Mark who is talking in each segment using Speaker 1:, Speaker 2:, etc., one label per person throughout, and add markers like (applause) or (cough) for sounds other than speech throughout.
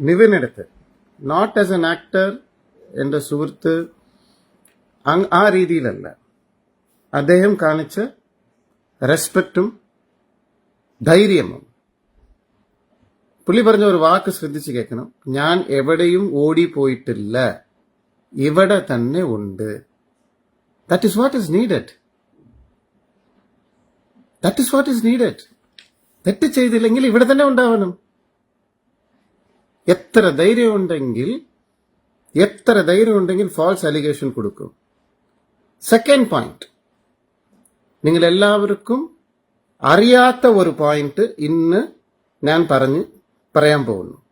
Speaker 1: നിവിനെടുത്ത്. Not as an actor എന്റെ സുഹൃത്ത് ആ രീതിയിലല്ല. അദ്ദേഹം കാണിച്ച റെസ്പെക്റ്റും ധൈര്യമും? പുള്ളി പറഞ്ഞ ഒരു വാക്ക് ശ്രദ്ധിച്ച് കേൾക്കണം. ഞാൻ എവിടെയും ഓടിപ്പോയിട്ടില്ല. ഇവിടെ തന്നെ ഉണ്ട്. That is what is needed that is what is needed തെറ്റ് ചെയ്തില്ലെങ്കിൽ ഇവിടെ തന്നെ ഉണ്ടാവണം. എത്ര ധൈര്യമുണ്ടെങ്കിൽ എത്ര ധൈര്യമുണ്ടെങ്കിൽ ഫാൾസ് അലിഗേഷൻ കൊടുക്കും. സെക്കൻഡ് പോയിന്റ് നിങ്ങൾ എല്ലാവർക്കും അറിയാത്ത ഒരു പോയിന്റ് ഇന്ന് ഞാൻ പറഞ്ഞ് പറയാൻ പോകുന്നു.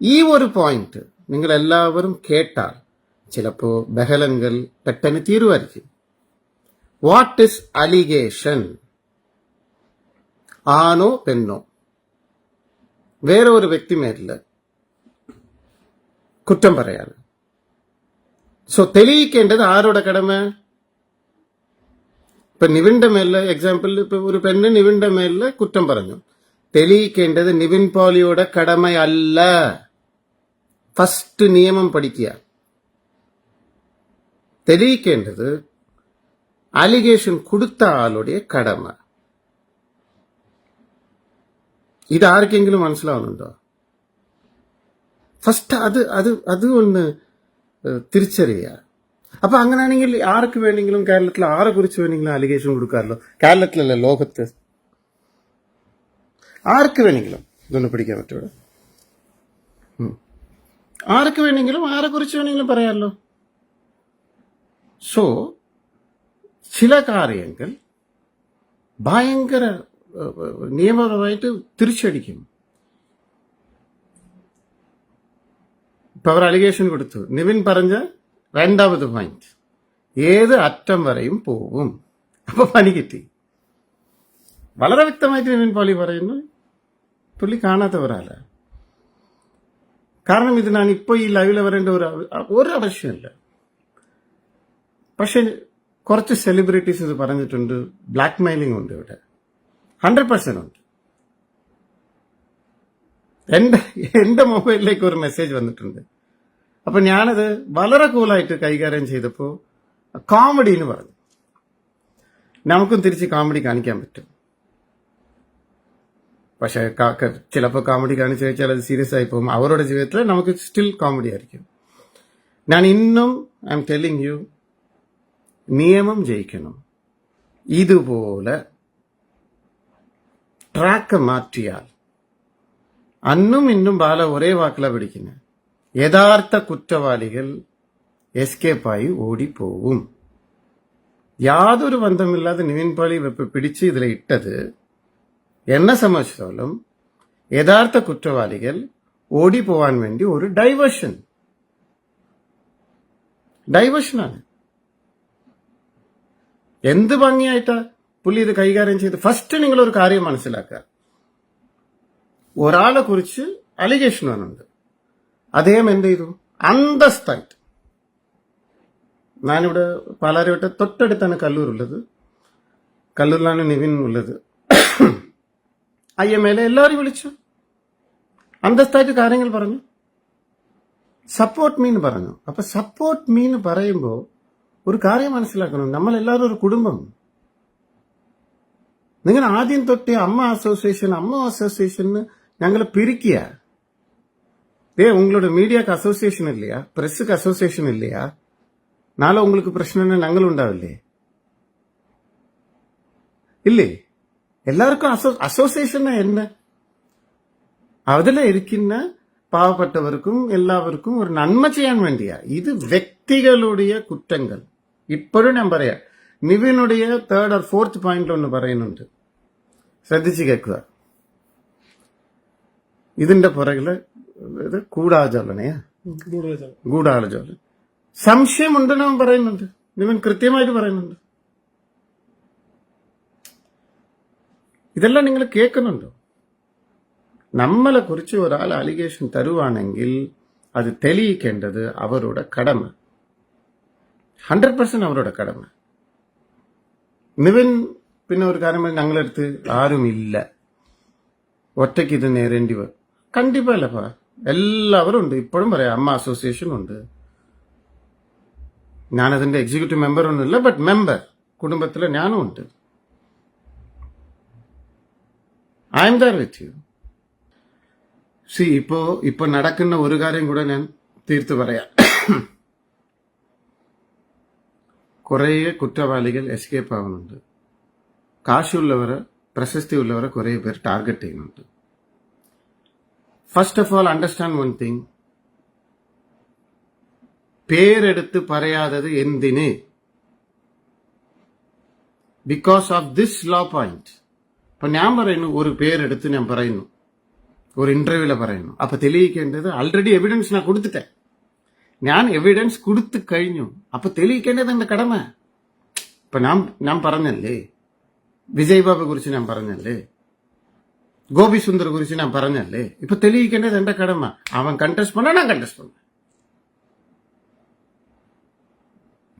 Speaker 1: ഈ ഒരു പോയിന്റ് നിങ്ങൾ എല്ലാവരും കേട്ടാൽ ചിലപ്പോ ബഹളങ്ങൾ പെട്ടെന്ന് തീരുമായിരിക്കും വാട്ട് ഇസ് അലിഗേഷൻ ആണോ പെണ്ണോ? വേറെ ഒരു വ്യക്തി മേലിൽ കുറ്റം പറയാണ് സോ തെളിയിക്കേണ്ടത് ആരുടെ കടമ ഇപ്പൊ നിവിന്റെ മേലിൽ എക്സാമ്പിൾ ഇപ്പൊ ഒരു പെണ്ണ് നിവിന്റെ മേലിൽ കുറ്റം പറഞ്ഞു തെളിയിക്കേണ്ടത് നിവിൻ പോളിയുടെ കടമയല്ല ഫസ്റ്റ് നിയമം പഠിക്കുക തെളിയിക്കേണ്ടത് അലിഗേഷൻ കൊടുത്ത ആളുടെ കടമ ഇത് ആർക്കെങ്കിലും മനസ്സിലാവുന്നുണ്ടോ ഫസ്റ്റ് അത് അത് അത് ഒന്ന് തിരിച്ചറിയുക അപ്പൊ അങ്ങനെയാണെങ്കിൽ ആർക്ക് വേണമെങ്കിലും കേരളത്തിൽ ആരെ കുറിച്ച് വേണമെങ്കിലും അലിഗേഷൻ കൊടുക്കാമല്ലോ? കേരളത്തിലല്ല ലോകത്ത്? ആർക്ക് വേണമെങ്കിലും? ഇതൊന്ന് പിടിക്കാൻ പറ്റുള്ളു. ആർക്ക് വേണമെങ്കിലും ആരെ കുറിച്ച് വേണമെങ്കിലും പറയാമല്ലോ? സോ ചില കാര്യങ്ങൾ ഭയങ്കര നിയമപരമായിട്ട് തിരിച്ചടിക്കും. ഇപ്പൊ അവർ അലിഗേഷൻ കൊടുത്തു. നിവിൻ പറഞ്ഞ രണ്ടാമത് പോയിന്റ് ഏത് അറ്റം വരെയും പോകും. അപ്പൊ പണി കിട്ടി. വളരെ വ്യക്തമായിട്ട് നിവിൻ പോളി പറയുന്നു. പുള്ളി കാണാത്ത ഒരാള. കാരണം ഇതിനാണ് ഞാൻ ഇപ്പൊ ഈ ലൈവിൽ വരേണ്ട ഒരു ഒരു ആവശ്യമില്ല. പക്ഷെ കുറച്ച് സെലിബ്രിറ്റീസ് ഇത് പറഞ്ഞിട്ടുണ്ട്. ബ്ലാക്ക് മെയിലിംഗ് ഉണ്ട് ഇവിടെ. ഹൺഡ്രഡ് പെർസെന്റ് ഉണ്ട്. എന്റെ എന്റെ മൊബൈലിലേക്ക് ഒരു മെസ്സേജ് വന്നിട്ടുണ്ട്. അപ്പൊ ഞാനത് വളരെ കൂളായിട്ട് കൈകാര്യം ചെയ്തപ്പോൾ കോമഡി എന്ന് പറഞ്ഞു. നമുക്കും തിരിച്ച് കോമഡി കാണിക്കാൻ പറ്റും. പക്ഷെ ചിലപ്പോൾ കോമഡി കാണിച്ചു വെച്ചാൽ അത് സീരിയസ് ആയി പോകും. അവരുടെ ജീവിതത്തിൽ നമുക്ക് സ്റ്റിൽ കോമഡി ആയിരിക്കും. ഞാൻ ഇന്നും ഐ എം ടെല്ലിങ് യു നിയമം ജയിക്കണം. ഇതുപോലെ ട്രാക്ക് മാറ്റിയാൽ അന്നും ഇന്നും ബാല ഒരേ വാക്കില പിടിക്കുന്നത് യഥാർത്ഥ കുറ്റവാളികൾ എസ്കേപ്പായി ഓടിപ്പോവും. യാതൊരു ബന്ധമില്ലാതെ നിവിൻ പോളി വെപ്പ് പിടിച്ച് ഇതിൽ ഇട്ടത് എന്നെ സംബന്ധിച്ചിടത്തോളം യഥാർത്ഥ കുറ്റവാളികൾ ഓടിപ്പോവാൻ വേണ്ടി ഒരു ഡൈവേഷൻ ഡൈവേഷനാണ് എന്ത് ഭംഗിയായിട്ടാ പുള്ളി ഇത് കൈകാര്യം ചെയ്ത്? ഫസ്റ്റ് നിങ്ങളൊരു കാര്യം മനസ്സിലാക്കുക. ഒരാളെ കുറിച്ച് അലിഗേഷൻ വന്നുണ്ട് അദ്ദേഹം എന്ത് ചെയ്തു? അന്തസ്ഥായിട്ട് ഞാനിവിടെ പാലാരിവട്ട തൊട്ടടുത്താണ് കല്ലൂർ ഉള്ളത് കല്ലൂരിലാണ് നിവിൻ ഉള്ളത്. ഐ എം എൽ എല്ലാവരും വിളിച്ചു. അന്തസ്ഥായിട്ട് കാര്യങ്ങൾ പറഞ്ഞു. സപ്പോർട്ട് മീൻ പറഞ്ഞു. അപ്പൊ സപ്പോർട്ട് മീൻ പറയുമ്പോൾ ഒരു കാര്യം മനസ്സിലാക്കണം. നമ്മൾ എല്ലാവരും ഒരു കുടുംബം. നിങ്ങൾ ആദ്യം തൊട്ടേ അമ്മ അസോസിയേഷൻ അമ്മ അസോസിയേഷൻ ഞങ്ങൾ പിരിക്കുക. டே உங்களோட மீடியாவுக்கு அசோசியேஷன் இல்லையா? பிரஸுக்கு அசோசியேஷன் இல்லையா? நாளை உங்களுக்கு பிரச்சனைன்னு நாங்கள் உண்டாவில்லே இல்லை எல்லாருக்கும் அசோ அசோசியேஷன்னா என்ன? அதில் இருக்கின்ற பாவப்பட்டவருக்கும் எல்லாവർക്കും ഒരു നന്മ ചെയ്യാൻ വേണ്ടിയാ ഇത് വ്യക്തികളുടെ കുറ്റങ്ങൾ ഇപ്പോഴും ഞാൻ പറയാം നിവിനുടേ തേർഡ് ഓർ ഫോർത്ത് പോയിന്റിലൊന്ന് പറയുന്നുണ്ട് ശ്രദ്ധിച്ചു കേൾക്കുക. ഇതിന്റെ പുറകില് ഇത് കൂടാചോലനയാ ഗൂഢാലോചന. സംശയമുണ്ടെന്ന് അവൻ പറയുന്നുണ്ട്. നിവൻ കൃത്യമായിട്ട് പറയുന്നുണ്ട്. ഇതെല്ലാം നിങ്ങൾ കേൾക്കുന്നുണ്ടോ? നമ്മളെ കുറിച്ച് ഒരാൾ അലിഗേഷൻ തരുവാണെങ്കിൽ അത് തെളിയിക്കേണ്ടത് അവരുടെ കടമ. ഹൺഡ്രഡ് പെർസെന്റ് അവരുടെ കടമ. നിവിൻ പിന്നെ ഒരു കാര്യം പറഞ്ഞ് ഞങ്ങളടുത്ത് ആരുമില്ല. ഒറ്റയ്ക്ക് ഇത് നേരേണ്ടി വരും കണ്ടിപ്പല്ലപ്പാ എല്ലാവരും ഉണ്ട്. ഇപ്പോഴും പറയാം അമ്മ അസോസിയേഷൻ ഉണ്ട്. ഞാനതിന്റെ എക്സിക്യൂട്ടീവ് മെമ്പർ ഒന്നുമില്ല ബട്ട് മെമ്പർ കുടുംബത്തിലെ ഞാനും ഉണ്ട്. I'm there with you see ഇപ്പോ ഇപ്പൊ നടക്കുന്ന ഒരു കാര്യം കൂടെ ഞാൻ തീർത്തു പറയാം. കുറേ കുറ്റവാളികൾ എസ്കേപ്പ് ആവുന്നുണ്ട്. കാശുള്ളവരെ പ്രശസ്തിയുള്ളവരെ കുറേ പേർ ടാർഗറ്റ് ചെയ്യുന്നുണ്ട്. First of all understand one thing പേരെടുത്ത് പറയാത്തത് എന്തിന് because of this law point അപ്പൊ ഞാൻ പറയുന്നു ഒരു പേരെടുത്ത് ഞാൻ പറയുന്നു ഒരു ഇന്റർവ്യൂല പറയുന്നു അപ്പൊ തെളിയിക്കേണ്ടത് ആൾറെഡി എവിഡൻസ് ഞാൻ കൊടുത്തിട്ടെ ഞാൻ എവിഡൻസ് കൊടുത്തു കഴിഞ്ഞു അപ്പൊ തെളിയിക്കേണ്ടത് എന്റെ കടമ ഇപ്പൊ ഞാൻ ഞാൻ പറഞ്ഞല്ലേ വിജയ് ബാബെ കുറിച്ച് ഞാൻ പറഞ്ഞല്ലേ ഗോപി സുന്ദർ കുറിച്ച് ഞാൻ പറഞ്ഞല്ലേ ഇപ്പൊ തെളിയിക്കേണ്ടത് എന്റെ കടമ അവൻ കണ്ടസ്റ്റ് പണ ഞാൻ കണ്ടസ്റ്റ് പണ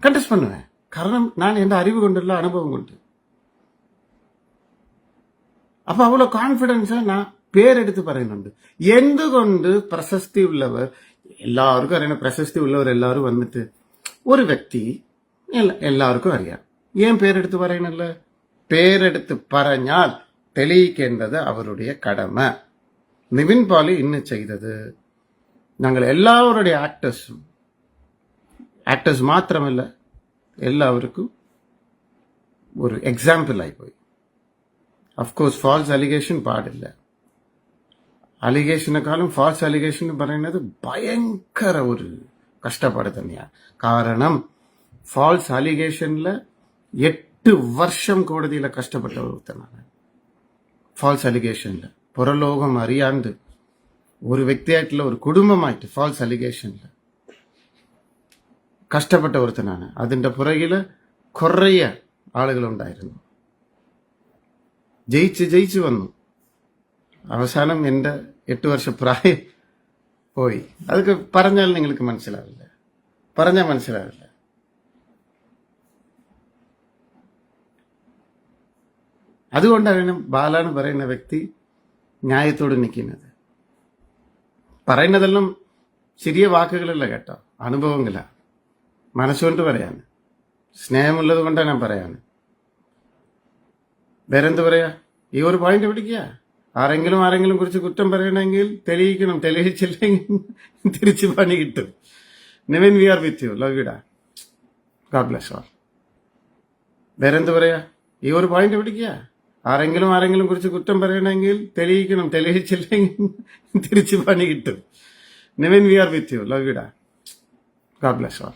Speaker 1: കണ്ടസ്റ്റ് പണുവേ കാരണം ഞാൻ എന്റെ അറിവ് കൊണ്ടുള്ള അനുഭവം കൊണ്ട് അപ്പൊ അവളോ കോൺഫിഡൻസ് ഞാൻ പേരെടുത്ത് പറയുന്നുണ്ട് എന്തുകൊണ്ട് പ്രശസ്തി ഉള്ളവർ എല്ലാവർക്കും അറിയണം പ്രശസ്തി ഉള്ളവർ എല്ലാവരും വന്നിട്ട് ഒരു വ്യക്തി എല്ലാവർക്കും അറിയാം ഏൻ പേരെടുത്ത് പറയണല്ലോ പേരെടുത്ത് പറഞ്ഞാൽ തെളിയിക്കേണ്ടത് അവരുടെ കടമ നിവിൻ പോളി ഇന്ന് ചെയ്തത് ഞങ്ങൾ എല്ലാവരുടെ ആക്ടേഴ്സും ആക്ടേഴ്സ് മാത്രമല്ല എല്ലാവർക്കും ഒരു എക്സാമ്പിൾ ആയിപ്പോയി അഫ്കോഴ്സ് ഫാൾസ് അലിഗേഷൻ പാടില്ല അലിഗേഷനെക്കാളും ഫാൾസ് അലിഗേഷൻ എന്ന് പറയുന്നത് ഭയങ്കര ഒരു കഷ്ടപ്പാട് തന്നെയാണ് കാരണം ഫാൾസ് അലിഗേഷനിൽ എട്ട് വർഷം കോടതിയിലെ കഷ്ടപ്പെട്ട ഒരുത്തനാണ് ഫാൾസ് അലിഗേഷനിൽ പുറലോകം അറിയാണ്ട് ഒരു വ്യക്തിയായിട്ടുള്ള ഒരു കുടുംബമായിട്ട് ഫാൾസ് അലിഗേഷനിൽ കഷ്ടപ്പെട്ട ഒരുത്തനാണ്. അതിന്റെ പുറകിൽ കുറേ ആളുകളുണ്ടായിരുന്നു. ജയിച്ച് ജയിച്ചു വന്നു. അവസാനം എന്റെ എട്ട് വർഷ പ്രായം പോയി. അതൊക്കെ പറഞ്ഞാൽ നിങ്ങൾക്ക് മനസ്സിലാവില്ല. പറഞ്ഞാൽ മനസ്സിലാവില്ല. അതുകൊണ്ടാണ് ബാലാണ് പറയുന്ന വ്യക്തി ന്യായത്തോട് നിൽക്കുന്നത്. പറയുന്നതെല്ലാം ചെറിയ വാക്കുകളല്ല കേട്ടോ. അനുഭവങ്ങള. മനസ്സുകൊണ്ട് പറയാണ്. സ്നേഹമുള്ളത് കൊണ്ടാണ് ഞാൻ പറയാണ്. വേറെന്ത് പറയാ? ഈ ഒരു പോയിന്റ് പിടിക്കുക. ആരെങ്കിലും ആരെങ്കിലും കുറിച്ച് കുറ്റം പറയണമെങ്കിൽ തെളിയിക്കണം. തെളിയിച്ചില്ലെങ്കിൽ (laughs) തിരിച്ചു പണി കിട്ടും. Nivin we are with you love യുഡാ God bless all വേറെന്ത് പറയാ? ഈ ഒരു പോയിന്റ് പിടിക്കുക. ആരെങ്കിലും ആരെങ്കിലും കുറിച്ച് കുറ്റം പറയണമെങ്കിൽ തെളിയിക്കണം. തെളിയിച്ചില്ലെങ്കിൽ (laughs) തിരിച്ചു പണി കിട്ടും. Nivin we are with you love you ഡാ ഗാഡ് ബ്ലസ് ഓൾ